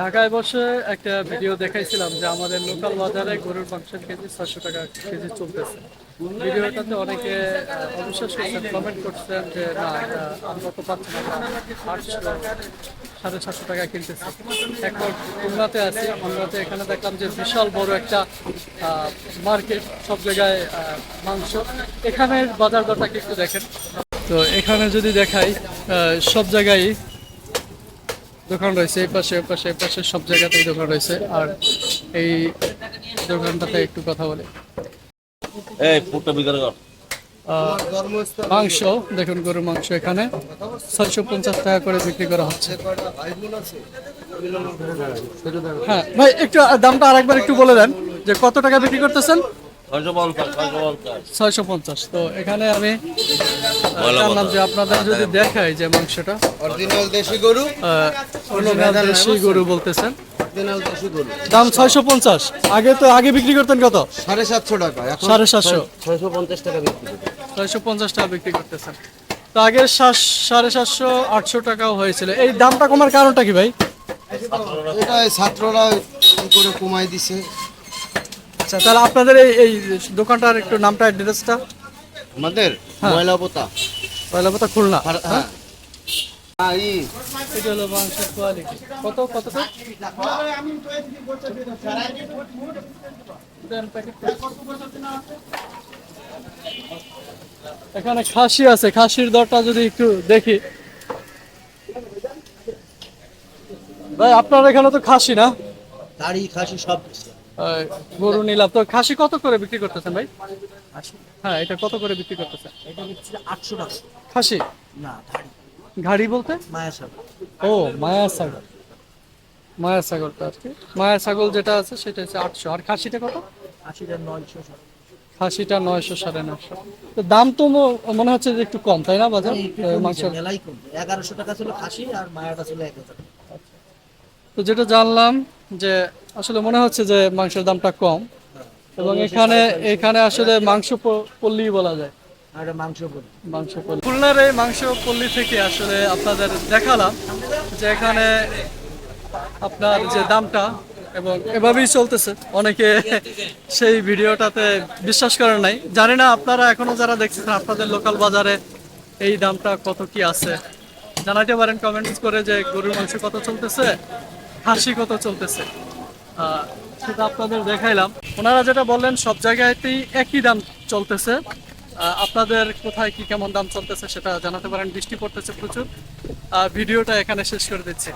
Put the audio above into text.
ঢাকায় বসে একটা ভিডিও দেখাইছিলাম যে আমাদের লোকাল বাজারে গরুর মাংসের কেজি ছয়শো টাকা কেজি চলতেছে। ভিডিওটাতে অনেকে অবিশ্বাস করছেন কমেন্ট করছেন যে, না আমরা তো পাচ্ছি না আটশো সাড়ে সাতশো টাকা কিনতেছে। এখন খুলনাতে আছি, খুলনাতে এখানে দেখলাম যে বিশাল বড় একটা মার্কেট সব জায়গায় মাংস। এখানের বাজার দরটাকে একটু দেখেন। তো এখানে যদি দেখাই সব জায়গায় দোকান রয়েছে এই পাশে পাশে এই পাশে সব জায়গাতেই দোকান রয়েছে। আর এই দোকানটাতে একটু কথা বলে। মাংস দেখুন গরুর মাংস এখানে। ছয়শো পঞ্চাশ টাকা করে বিক্রি করা হচ্ছে। হ্যাঁ ভাই একটু দামটা আরেকবার একটু বলে দেন যে কত টাকা বিক্রি করতেছেন? ছয়শো পঞ্চাশ তো এখানে আমি জানলাম যে আপনাদের যদি দেখাই যে মাংসটা অরিজিনাল দেশি গরু। দেশি গরু বলতেছেন। অরিজিনাল দেশি গরু। দাম ছয়শো পঞ্চাশ। আগে তো আগে বিক্রি করতেন কত? সাড়ে সাতশো টাকা এখন সাড়ে সাতশো। ছয়শো পঞ্চাশ টাকা বিক্রি ছয়শো পঞ্চাশ টাকা বিক্রি করতেছেন। তো আগে সাড়ে সাতশো আটশো টাকাও হয়েছিল। এই দামটা কমার কারণটা কি ভাই? এটা ছাত্ররা কি করে কমাই দিছে। আচ্ছা তাহলে আপনাদের এই এই দোকানটার একটু নামটা অ্যাড্রেসটা আমাদের ময়লা পোতা পয়লা কথা খুলনা। হ্যাঁ হ্যাঁ, এটা হলো মাংসের কোয়ালিটি কত কত এখানে খাসি আছে খাসির দরটা যদি একটু দেখি। ভাই আপনার এখানে তো খাসি না? দাড়ি খাসি সব গরু নিলাম। তো খাসি কত করে বিক্রি করতেছেন ভাই? হ্যাঁ এটা কত করে বিক্রি করতেছেন? এটা আটশো টাকা। খাসি? না ঘাড়ি বলতে? মায়া ও ছাগল। মায়া ছাগলটা আর কি। মায়া ছাগল যেটা আছে সেটা হচ্ছে আটশো। আর খাসিটা কত? আশিটা নয়শো খাসিটা নয়শো সাড়ে নয়শো। তো দাম তো মনে হচ্ছে যে একটু কম তাই না বাজার? মাংস মেলাই কম এগারোশো টাকা ছিল খাসি আর মায়াটা ছিল এক হাজার। তো যেটা জানলাম যে আসলে মনে হচ্ছে যে মাংসের দামটা কম এবং এখানে এখানে আসলে মাংস পল্লী বলা যায়। খুলনার এই মাংস পল্লী থেকে আসলে আপনাদের দেখালাম যে এখানে আপনার যে দামটা এবং এভাবেই চলতেছে। অনেকে সেই ভিডিওটাতে বিশ্বাস করেন নাই। জানি না আপনারা এখনও যারা দেখছেন আপনাদের লোকাল বাজারে এই দামটা কত কি আছে। জানাতে পারেন কমেন্টস করে যে গরুর মাংস কত চলতেছে। খাসি কথা চলতেছে। সেটা আপনাদের দেখাইলাম। ওনারা যেটা বললেন, সব জায়গাতেই একই দাম চলতেছে। আপনাদের কোথায় কি কেমন দাম চলতেছে সেটা জানাতে পারেন। বৃষ্টি পড়তেছে প্রচুর। ভিডিওটা এখানে শেষ করে দিচ্ছি।